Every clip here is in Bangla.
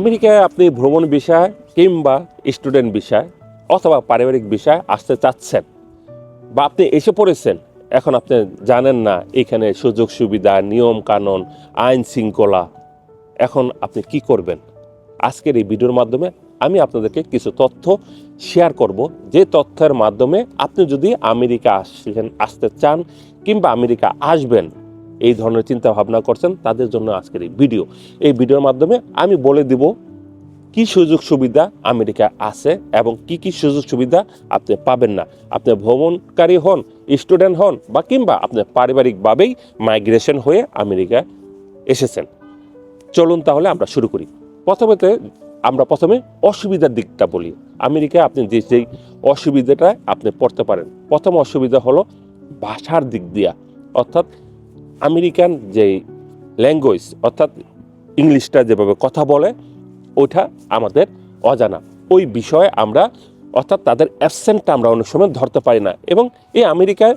আমেরিকায় আপনি ভ্রমণ বিষয় কিংবা স্টুডেন্ট বিষয় অথবা পারিবারিক বিষয় আসতে চাচ্ছেন বা আপনি এসে পড়েছেন, এখন আপনি জানেন না এখানে সুযোগ সুবিধা, নিয়ম কানুন, আইন শৃঙ্খলা, এখন আপনি কি করবেন? আজকের এই ভিডিওর মাধ্যমে আমি আপনাদেরকে কিছু তথ্য শেয়ার করব। যে তথ্যের মাধ্যমে আপনি যদি আমেরিকা আসছেন আসতে চান কিংবা আমেরিকা আসবেন এই ধরনের চিন্তা ভাবনা করছেন, তাদের জন্য আজকের এই ভিডিও। এই ভিডিওর মাধ্যমে আমি বলে দিব কি সুযোগ সুবিধা আমেরিকা আছে এবং কি কি সুযোগ সুবিধা আপনি পাবেন না। আপনি ভ্রমণকারী হন, স্টুডেন্ট হন বা কিংবা আপনি পারিবারিকভাবেই মাইগ্রেশন হয়ে আমেরিকা এসেছেন। চলুন তাহলে আমরা শুরু করি। প্রথমেতে আমরা প্রথমে অসুবিধার দিকটা বলি। আমেরিকায় আপনি যে যেই অসুবিধাটা আপনি পড়তে পারেন, প্রথম অসুবিধা হলো ভাষার দিক দিয়া। অর্থাৎ আমেরিকান যে ল্যাঙ্গুয়েজ অর্থাৎ ইংলিশটা যেভাবে কথা বলে, ওইটা আমাদের অজানা। ওই বিষয়ে আমরা, অর্থাৎ তাদের অ্যাবসেন্টটা আমরা অনেক সময় ধরতে পারি না। এবং এই আমেরিকায়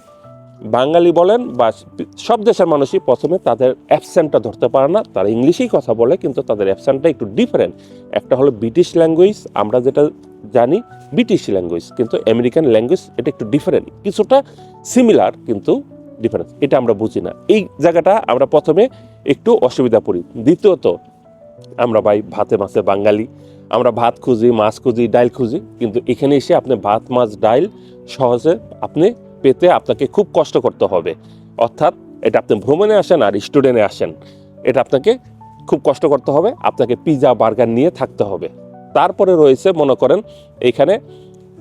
বাঙালি বলেন বা সব দেশের মানুষই প্রথমে তাদের অ্যাবসেন্টটা ধরতে পারে না। তারা ইংলিশেই কথা বলে, কিন্তু তাদের অ্যাবসেন্টটা একটু ডিফারেন্ট একটা হলো ব্রিটিশ ল্যাঙ্গুয়েজ আমরা যেটা জানি ব্রিটিশ ল্যাঙ্গুয়েজ কিন্তু আমেরিকান ল্যাঙ্গুয়েজ এটা একটু ডিফারেন্ট কিছুটা সিমিলার কিন্তু ডিফারেন্স এটা আমরা বুঝি না। এই জায়গাটা আমরা প্রথমে একটু অসুবিধা পড়ি। দ্বিতীয়ত, আমরা ভাই ভাতে মাছে বাঙালি। আমরা ভাত খুঁজি, মাছ খুঁজি, ডাইল খুঁজি। কিন্তু এখানে এসে আপনি ভাত, মাছ, ডাইল সহজে আপনি পেতে আপনাকে খুব কষ্ট করতে হবে। অর্থাৎ এটা আপনি ভ্রমণে আসেন আর স্টুডেন্টে আসেন। এটা আপনাকে খুব কষ্ট করতে হবে। আপনাকে পিজা, বার্গার নিয়ে থাকতে হবে। তারপরে রয়েছে, মনে করেন, এখানে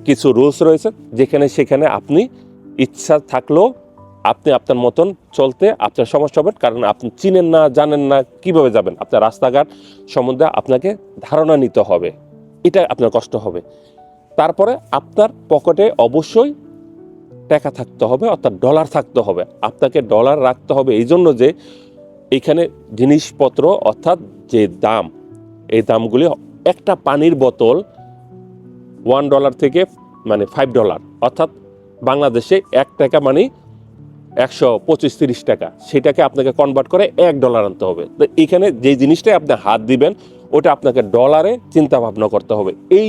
কিছু রুলস রয়েছে। যেখানে সেখানে আপনি ইচ্ছা থাকলেও আপনি আপনার মতন চলতে আপনার সমস্যা হবে, কারণ আপনি চিনেন না, জানেন না কীভাবে যাবেন। আপনার রাস্তাঘাট সম্বন্ধে আপনাকে ধারণা নিতে হবে। এটা আপনার কষ্ট হবে। তারপরে আপনার পকেটে অবশ্যই টাকা থাকতে হবে, অর্থাৎ ডলার থাকতে হবে। আপনাকে ডলার রাখতে হবে এই জন্য যে এখানে জিনিসপত্র, অর্থাৎ যে দাম, এই দামগুলি একটা পানির বোতল ওয়ান ডলার থেকে মানে ফাইভ ডলার অর্থাৎ বাংলাদেশে এক টাকা মানে একশো পঁচিশ তিরিশ টাকা। সেটাকে আপনাকে কনভার্ট করে এক ডলার আনতে হবে। তো এখানে যে জিনিসটাই আপনি হাত দিবেন, ওটা আপনাকে ডলারে চিন্তা ভাবনা করতে হবে। এই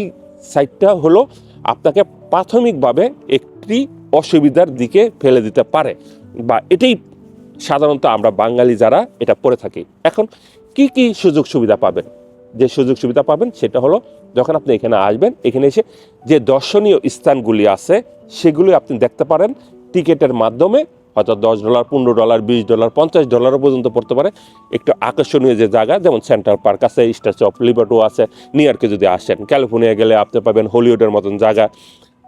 সাইটটা হলো আপনাকে প্রাথমিকভাবে একটি অসুবিধার দিকে ফেলে দিতে পারে। বা এটাই সাধারণত আমরা বাঙালি যারা এটা পড়ে থাকি। এখন কি কি সুযোগ সুবিধা পাবেন? যে সুযোগ সুবিধা পাবেন সেটা হলো যখন আপনি এখানে আসবেন, এখানে এসে যে দর্শনীয় স্থানগুলি আছে, সেগুলি আপনি দেখতে পারেন। টিকেটের মাধ্যমে হয়তো দশ ডলার, পনেরো ডলার, বিশ ডলার, পঞ্চাশ ডলারও পর্যন্ত পড়তে পারে। একটু আকর্ষণীয় যে জায়গা, যেমন সেন্ট্রাল পার্ক আছে স্ট্যাচু অফ লিবার্টো আছে নিউ ইয়র্কে যদি আসেন ক্যালিফোর্নিয়া গেলে আপনি পাবেন হলিউডের মতন জায়গা।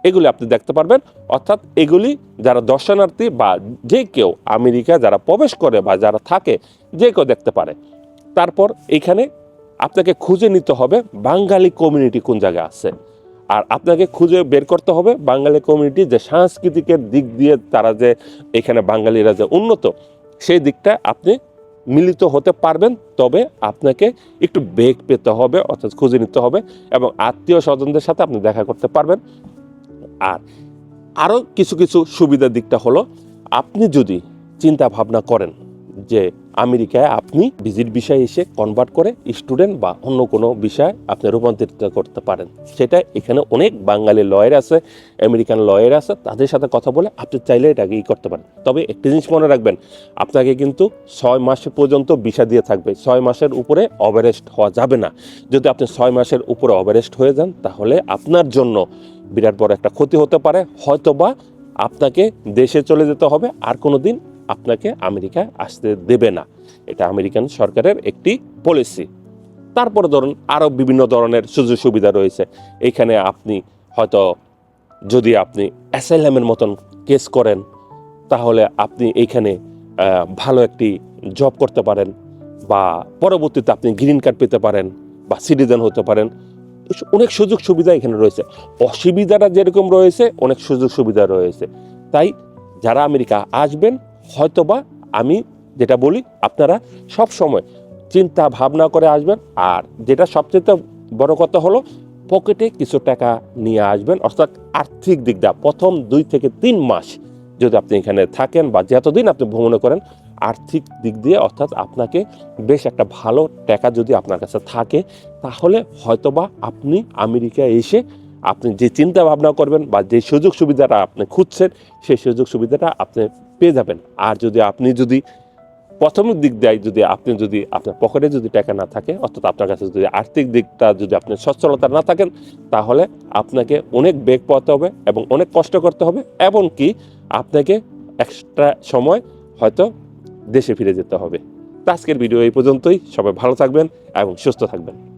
এগুলি আপনি দেখতে পারবেন। অর্থাৎ এগুলি যারা দর্শনার্থী বা যে কেউ আমেরিকা যারা প্রবেশ করে বা যারা থাকে, যে কেউ দেখতে পারে। তারপর এখানে আপনাকে খুঁজে নিতে হবে বাঙালি কমিউনিটি কোন জায়গায় আছে। আর আপনাকে খুঁজে বের করতে হবে বাঙালি কমিউনিটি যে সাংস্কৃতিকের দিক দিয়ে তারা যে এখানে বাঙালিরা যে উন্নত, সেই দিকটা আপনি মিলিত হতে পারবেন। তবে আপনাকে একটু বেগ পেতে হবে, অর্থাৎ খুঁজে নিতে হবে এবং আত্মীয় স্বজনদের সাথে আপনি দেখা করতে পারবেন। আর আরও কিছু কিছু সুবিধার দিকটা হলো, আপনি যদি চিন্তা ভাবনা করেন যে আমেরিকায় আপনি ভিজিট বিষয় এসে কনভার্ট করে স্টুডেন্ট বা অন্য কোনো বিষয় আপনি রূপান্তরিত করতে পারেন। সেটা এখানে অনেক বাঙালি লয়ার আছে আমেরিকান লয়ার আছে, তাদের সাথে কথা বলে আপনি চাইলে এটাকে ই করতে পারেন। তবে একটি জিনিস মনে রাখবেন, আপনাকে কিন্তু ছয় মাস পর্যন্ত ভিসা দিয়ে থাকবে। ছয় মাসের উপরে অভারেস্ট হওয়া যাবে না। যদি আপনি ছয় মাসের উপরে অভারেস্ট হয়ে যান, তাহলে আপনার জন্য বিরাট বড় একটা ক্ষতি হতে পারে। হয়তোবা আপনাকে দেশে চলে যেতে হবে, আর কোনো দিন আপনাকে আমেরিকা আসতে দেবে না। এটা আমেরিকান সরকারের একটি পলিসি তারপরে ধরুন আরও বিভিন্ন ধরনের সুযোগ সুবিধা রয়েছে। এখানে আপনি হয়তো যদি আপনি অ্যাসাইলামের মতন কেস করেন, তাহলে আপনি এইখানে ভালো একটি জব করতে পারেন বা পরবর্তীতে আপনি গ্রিন কার্ড পেতে পারেন বা সিটিজেন হতে পারেন। অনেক সুযোগ সুবিধা এখানে রয়েছে। অসুবিধাটা যেরকম রয়েছে, অনেক সুযোগ সুবিধা রয়েছে। তাই যারা আমেরিকা আসবেন হয়তোবা আমি যেটা বলি, আপনারা সব সময় চিন্তা ভাবনা করে আসবেন। আর যেটা সবচেয়ে বড় কথা হলো, পকেটে কিছু টাকা নিয়ে আসবেন। অর্থাৎ আর্থিক দিকটা প্রথম দুই থেকে তিন মাস যদি আপনি এখানে থাকেন বা যতদিন আপনি ভ্রমণে করেন, আর্থিক দিক দিয়ে অর্থাৎ আপনাকে বেশ একটা ভালো টাকা যদি আপনার কাছে থাকে, তাহলে হয়তোবা আপনি আমেরিকা এসে আপনি যে চিন্তা ভাবনা করবেন বা যে সুযোগ সুবিধাটা আপনি খুঁজছেন, সেই সুযোগ সুবিধাটা আপনি পেয়ে যাবেন। আর যদি আপনি যদি প্রথম দিক দিয়ে, যদি আপনি যদি আপনার পকেটে যদি টাকা না থাকে, অর্থাৎ আপনার কাছে যদি আর্থিক দিকটা যদি আপনার সচ্ছলতা না থাকেন, তাহলে আপনাকে অনেক বেগ পাতে হবে এবং অনেক কষ্ট করতে হবে। এবং কি আপনাকে এক্সট্রা সময় হয়তো দেশে ফিরে যেতে হবে। আজকের ভিডিও এই পর্যন্তই। সবাই ভালো থাকবেন এবং সুস্থ থাকবেন।